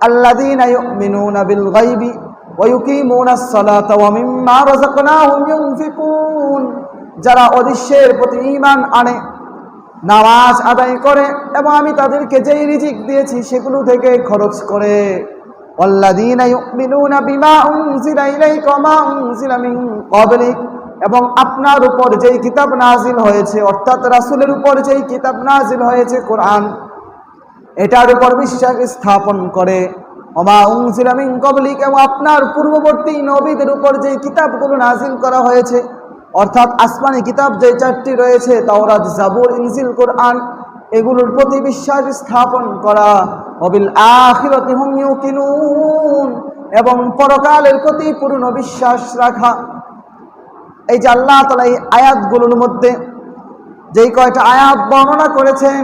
আল্লাযীনা ইউমিনুনা বিল গায়বি ওয়া ইউকিমুনাস সালাতা ওয়া মিম্মা রাযাকনাহুম ইউনফিকুন যারা অদৃশ্যের প্রতি ঈমান আনে নামাজ আদায় করে এবং আমি তাদেরকে যেই রিজিক দিয়েছি সেগুলো থেকে খরচ করে والذين يؤمنون بما أنزل إليك وما أنزل من قبلك এবং আপনার উপর যেই কিতাব নাজিল হয়েছে অর্থাৎ রাসূলের উপর যেই কিতাব নাজিল হয়েছে কোরআন এটার উপর বিশ্বাস স্থাপন করে। উনজিলা মিন কবলিক এবং আপনার পূর্ববর্তী নবীদের উপর যে কিতাবগুলো নাজিল করা হয়েছে, অর্থাৎ আসমানি কিতাব যে চারটি রয়েছে, তাওরাত, জাবুর, ইনজিল, কোরআন, এগুলোর প্রতি বিশ্বাস স্থাপন করা। অবিল ইউকিনুন, এবং পরকালের প্রতি পূর্ণ বিশ্বাস রাখা। এই যে আল্লাহ তালা এই আয়াতগুলোর মধ্যে যেই কয়টা আয়াত বর্ণনা করেছেন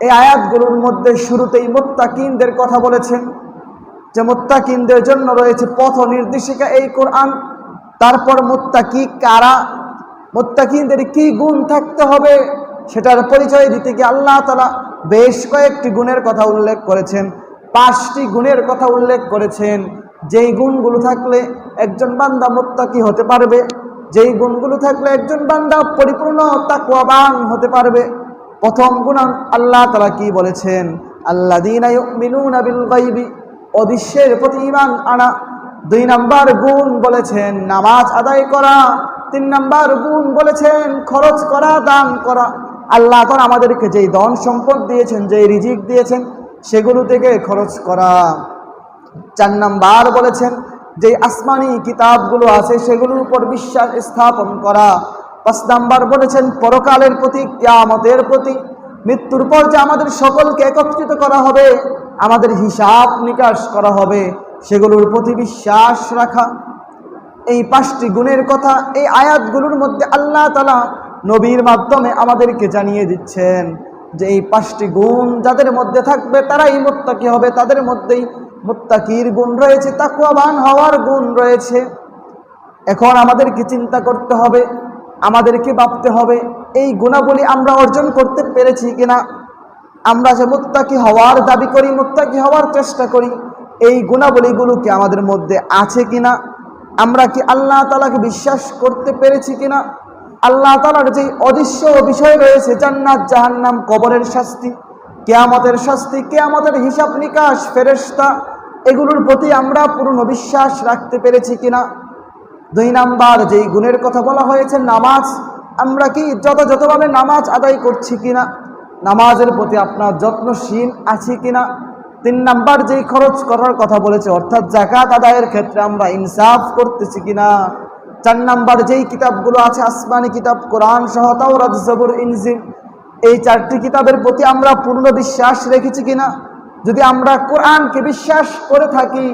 এই আয়াতগুলোর মধ্যে শুরুতেই মোত্তাকিনদের কথা বলেছেন যে মোত্তাকিনদের জন্য রয়েছে পথ নির্দেশিকা এই কোরআন। তারপর মোত্তাকি কারা? মোত্তাকিনদের কি গুণ থাকতে হবে সেটার পরিচয় দিতে গিয়ে আল্লাহ তালা বেশ কয়েকটি গুণের কথা উল্লেখ করেছেন, পাঁচটি গুণের কথা উল্লেখ করেছেন। যেই গুণগুলো থাকলে একজন বান্দা মোত্তাকি হতে পারবে, যেই গুণগুলো থাকলে একজন বান্দা পরিপূর্ণ তাকুয়াবান হতে পারবে। প্রথম গুণ আল্লাহ তালা কি বলেছেন? আল্লাহ দিনাইবি অদৃশ্যের প্রতি ইমান আনা। দুই নাম্বার গুণ বলেছেন নামাজ আদায় করা। তিন নাম্বার গুণ বলেছেন খরচ করা, দান করা। আল্লাহ তালা আমাদেরকে যেই ধন সম্পদ দিয়েছেন, যেই রিজিক দিয়েছেন, সেগুলো থেকে খরচ করা। চার নাম্বার বলেছেন যে আসমানি কিতাবগুলো আছে, সেগুলোর উপর বিশ্বাস স্থাপন করা। পাঁচ নাম্বার বলেছেন, পরকালের প্রতি, কেয়ামতের প্রতি, মৃত্যুর পর যে আমাদের সকলকে একত্রিত করা হবে, আমাদের হিসাব নিকাশ করা হবে, সেগুলোর প্রতি বিশ্বাস রাখা। এই পাঁচটি গুণের কথা, এই আয়াতগুলোর মধ্যে আল্লাহ তালা নবীর মাধ্যমে আমাদেরকে জানিয়ে দিচ্ছেন যে এই পাঁচটি গুণ যাদের মধ্যে থাকবে তারাই মোত্তাকি হবে, তাদের মধ্যেই মোত্তাকির গুণ রয়েছে, তাকুয়াবান হওয়ার গুণ রয়েছে। এখন আমাদেরকে চিন্তা করতে হবে আমাদেরকে ভাবতে হবে, এই গুণাবলী আমরা অর্জন করতে পেরেছি কিনা? আমরা যে মুত্তাকি হওয়ার দাবি করি, মুত্তাকি হওয়ার চেষ্টা করি, এই গুণাবলীগুলো কি আমাদের মধ্যে আছে কিনা? আমরা কি আল্লাহ তালাকে বিশ্বাস করতে পেরেছি কিনা? আল্লাহ তালার যে অদৃশ্য বিষয় রয়েছে, জান্নাত, জাহান্নাম, কবরের শাস্তি, কেয়ামতের শাস্তি, কেয়ামতের হিসাব নিকাশ ফেরেস্তা এগুলোর প্রতি আমরা পূর্ণ বিশ্বাস রাখতে পেরেছি কিনা? দুই নাম্বার, যেই গুণের কথা বলা হয়েছে, নামাজ, আমরা কি যথাযথভাবে নামাজ আদায় করছি কিনা, নামাজের প্রতি আপনার যত্নশীল আছি কিনা, তিন নাম্বার, যেই খরচ করার কথা বলেছে, অর্থাৎ জাকাত আদায়ের ক্ষেত্রে আমরা ইনসাফ করতেছি কিনা, চার নাম্বার, যেই কিতাবগুলো আছে, আসমানি কিতাব, কোরআন সহ তাওরাত, জবর এই চারটি কিতাবের প্রতি আমরা পূর্ণ বিশ্বাস রেখেছি কিনা, যদি আমরা কোরআনকে বিশ্বাস করে থাকি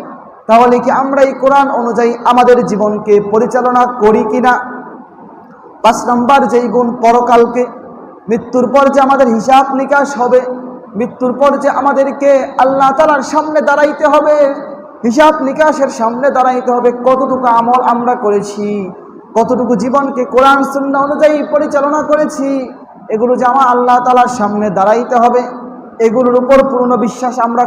তাহলে কি আমরা এই কোরআন অনুযায়ী আমাদের জীবনকে পরিচালনা করি কিনা পাঁচ নম্বর যেই গুণ পরকালকে, মৃত্যুর পর যে আমাদের হিসাব নিকাশ হবে, মৃত্যুর পর যে আমাদেরকে আল্লাহ তালার সামনে দাঁড়াইতে হবে, হিসাব নিকাশের সামনে দাঁড়াইতে হবে, কতটুকু আমল আমরা করেছি, কতটুকু জীবনকে কোরআন শূন্য অনুযায়ী পরিচালনা করেছি, এগুলো যে আমার আল্লাহ তালার সামনে দাঁড়াইতে হবে, এগুলোর উপর পূর্ণ বিশ্বাস আমরা